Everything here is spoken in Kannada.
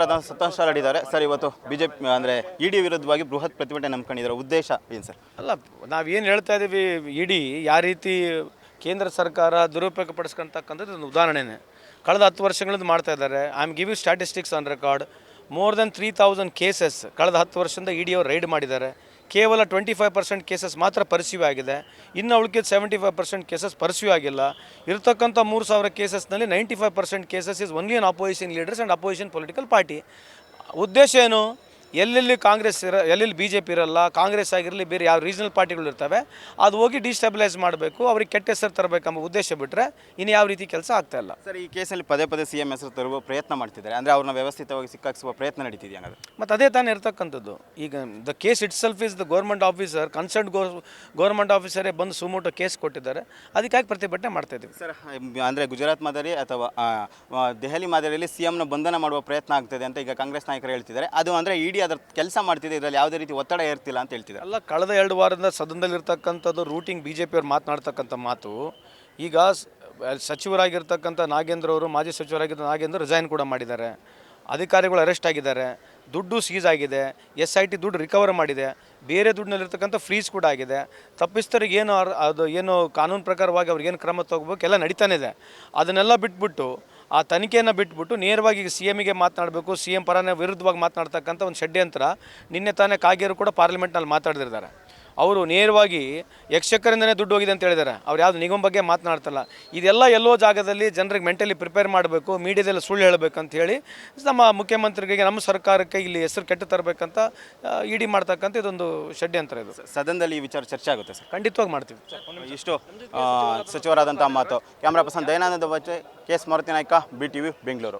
ಸತ್ತೋಷ್ ಇದ್ದಾರೆ ಸರ್, ಇವತ್ತು ಬಿಜೆಪಿ, ಅಂದರೆ ಇಡಿ ವಿರುದ್ಧವಾಗಿ ಬೃಹತ್ ಪ್ರತಿಭಟನೆ ನಂಬ್ಕೊಂಡಿದ್ದಾರೆ ಉದ್ದೇಶ ಏನು ಸರ್? ಅಲ್ಲ ನಾವೇನು ಹೇಳ್ತಾ ಇದ್ದೀವಿ ಇಡಿ ಯಾವ ರೀತಿ ಕೇಂದ್ರ ಸರ್ಕಾರ ದುರುಪಯೋಗ ಪಡಿಸ್ಕೊಂತಕ್ಕಂಥದ್ದು ಒಂದು ಉದಾಹರಣೆನೇ. ಕಳೆದ ಹತ್ತು ವರ್ಷಗಳಿಂದ ಮಾಡ್ತಾ ಇದ್ದಾರೆ. I am giving statistics on record more than three thousand cases ಕಳೆದ ಹತ್ತು ವರ್ಷದಿಂದ ಇ ಡಿ ಅವರು ರೈಡ್ ಮಾಡಿದ್ದಾರೆ. ಕೇವಲ ಟ್ವೆಂಟಿ ಫೈವ್ ಪರ್ಸೆಂಟ್ ಕೇಸಸ್ ಮಾತ್ರ ಪರ್ಸ್ಯೂ ಆಗಿದೆ. ಇನ್ನು ಉಳಿಕಿದ seventy five percent cases pursue ಆಗಿಲ್ಲ. ಇರತಕ್ಕಂಥ ಮೂರು ಸಾವಿರ ಕೇಸಸ್ನಲ್ಲಿ ninety five percent cases is only on opposition leaders and opposition political party ಉದ್ದೇಶ ಏನು? ಎಲ್ಲೆಲ್ಲಿ ಕಾಂಗ್ರೆಸ್ ಇರ ಎಲ್ಲೆಲ್ಲಿ ಬಿ ಜೆ ಪಿ ಇರಲ್ಲ ಕಾಂಗ್ರೆಸ್ ಆಗಿರಲಿ ಬೇರೆ ಯಾವ ರೀಜನಲ್ ಪಾರ್ಟಿಗಳು ಇರ್ತವೆ ಅದು ಹೋಗಿ ಡಿಸ್ಟೆಬಿಲೈಸ್ ಮಾಡಬೇಕು ಅವ್ರಿಗೆ ಕೆಟ್ಟ ಹೆಸರು ತರಬೇಕೆಂಬ ಉದ್ದೇಶ ಬಿಟ್ಟರೆ ಇನ್ನು ಯಾವ ರೀತಿ ಕೆಲಸ ಆಗ್ತಾ ಇಲ್ಲ. ಸರ್ ಈ ಕೇಸಲ್ಲಿ ಪದೇ ಪದೇ ಸಿ ಎಂ ಹೆಸರು ತರುವ ಪ್ರಯತ್ನ ಮಾಡ್ತಿದ್ದಾರೆ ಅಂದರೆ ಅವ್ರನ್ನ ವ್ಯವಸ್ಥಿತವಾಗಿ ಸಿಕ್ಕಾಕ್ಸುವ ಪ್ರಯತ್ನ ನಡೀತಿದೆಯಾ ಅನ್ನೋದು? ಮತ್ತು ಅದೇ ತಾನೇ ಇರತಕ್ಕಂಥದ್ದು. ಈಗ the case itself is the government officer concerned go government ಆಫೀಸರೇ ಬಂದು ಸುಮೋಟೋ ಕೇಸ್ ಕೊಟ್ಟಿದ್ದಾರೆ ಅದಕ್ಕಾಗಿ ಪ್ರತಿಭಟನೆ ಮಾಡ್ತಾ ಇದ್ದೀವಿ ಸರ್ ಅಂದರೆ ಗುಜರಾತ್ ಮಾದರಿ ಅಥವಾ ದೆಹಲಿ ಮಾದರಿಯಲ್ಲಿ ಸಿ ಎಮ್ನ ಬಂಧನ ಮಾಡುವ ಪ್ರಯತ್ನ ಆಗ್ತದೆ ಅಂತ ಈಗ ಕಾಂಗ್ರೆಸ್ ನಾಯಕರು ಹೇಳ್ತಿದ್ದಾರೆ. ಅದು ಅಂದರೆ ಇಡಿ ಅದರ ಕೆಲಸ ಮಾಡ್ತಿದೆ, ಇದರಲ್ಲಿ ಯಾವುದೇ ರೀತಿ ಒತ್ತಡ ಇರ್ತಿಲ್ಲ ಅಂತ ಹೇಳ್ತಿದ್ದಾರೆ. ಅಲ್ಲ, ಕಳೆದ ಎರಡು ವಾರದಿಂದ ಸದನದಲ್ಲಿರ್ತಕ್ಕಂಥದ್ದು ರೂಟಿಂಗ್ ಬಿ ಜೆ ಪಿಯವ್ರು ಮಾತನಾಡ್ತಕ್ಕಂಥ ಮಾತು, ಈಗ ಸಚಿವರಾಗಿರ್ತಕ್ಕಂಥ ನಾಗೇಂದ್ರ ಅವರು, ಮಾಜಿ ಸಚಿವರಾಗಿದ್ದ ನಾಗೇಂದ್ರ ರಿಸೈನ್ ಕೂಡ ಮಾಡಿದ್ದಾರೆ. ಅಧಿಕಾರಿಗಳು ಅರೆಸ್ಟ್ ಆಗಿದ್ದಾರೆ, ದುಡ್ಡು ಸೀಸ್ ಆಗಿದೆ, ಎಸ್ ಐ ಟಿ ದುಡ್ಡು ರಿಕವರ್ ಮಾಡಿದೆ, ಬೇರೆ ದುಡ್ಡಿನಲ್ಲಿರ್ತಕ್ಕಂಥ ಫ್ರೀಸ್ ಕೂಡ ಆಗಿದೆ. ತಪ್ಪಿಸ್ತರಿಗೆ ಏನು ಅದು ಏನು ಕಾನೂನು ಪ್ರಕಾರವಾಗಿ ಅವ್ರಿಗೇನು ಕ್ರಮ ತಗೋಬೇಕು, ಎಲ್ಲ ನಡೀತಾನೆ ಇದೆ. ಅದನ್ನೆಲ್ಲ ಬಿಟ್ಬಿಟ್ಟು ಆ ತನಿಖೆಯನ್ನು ಬಿಟ್ಬಿಟ್ಟು ನೇರವಾಗಿ ಸಿ ಎಮ್ಗೆ ಮಾತನಾಡಬೇಕು ಸಿ ಎಂ ಪರನೇ ವಿರುದ್ಧವಾಗಿ ಮಾತನಾಡ್ತಕ್ಕಂಥ ಒಂದು ಷಡ್ಯಂತ್ರ ನಿನ್ನೆ ತಾನೇ ಕಾಗೇರು ಕೂಡ ಪಾರ್ಲಿಮೆಂಟ್ನಲ್ಲಿ ಮಾತಾಡ್ತಿದ್ದಾರೆ ಅವರು ನೇರವಾಗಿ ಯಕ್ಷಕರಿಂದನೇ ದುಡ್ಡು ಹೋಗಿದೆ ಅಂತ ಹೇಳಿದ್ದಾರೆ. ಅವ್ರು ಯಾವುದು ನಿಗಮ ಬಗ್ಗೆ ಮಾತನಾಡ್ತಲ್ಲ. ಇದೆಲ್ಲ ಎಲ್ಲೋ ಜಾಗದಲ್ಲಿ ಜನರಿಗೆ ಮೆಂಟಲಿ ಪ್ರಿಪೇರ್ ಮಾಡಬೇಕು ಮೀಡಿಯಾದಲ್ಲಿ ಸುಳ್ಳು ಹೇಳಬೇಕು ಅಂತ ಹೇಳಿ ನಮ್ಮ ಮುಖ್ಯಮಂತ್ರಿಗೆ ನಮ್ಮ ಸರ್ಕಾರಕ್ಕೆ ಇಲ್ಲಿ ಹೆಸರು ಕೆಟ್ಟು ತರಬೇಕಂತ ಇಡಿ ಮಾಡ್ತಕ್ಕಂಥ ಇದೊಂದು ಷಡ್ಯಂತ್ರ ಇದು. ಸದನದಲ್ಲಿ ಈ ವಿಚಾರ ಚರ್ಚೆ ಆಗುತ್ತೆ ಸರ್? ಖಂಡಿತವಾಗಿ ಮಾಡ್ತೀವಿ. ಇಷ್ಟು ಸಚಿವರಾದಂಥ ಮಾತು. Camera person Dayananda Bachche K S Maruti Naik B T V Bengaluru.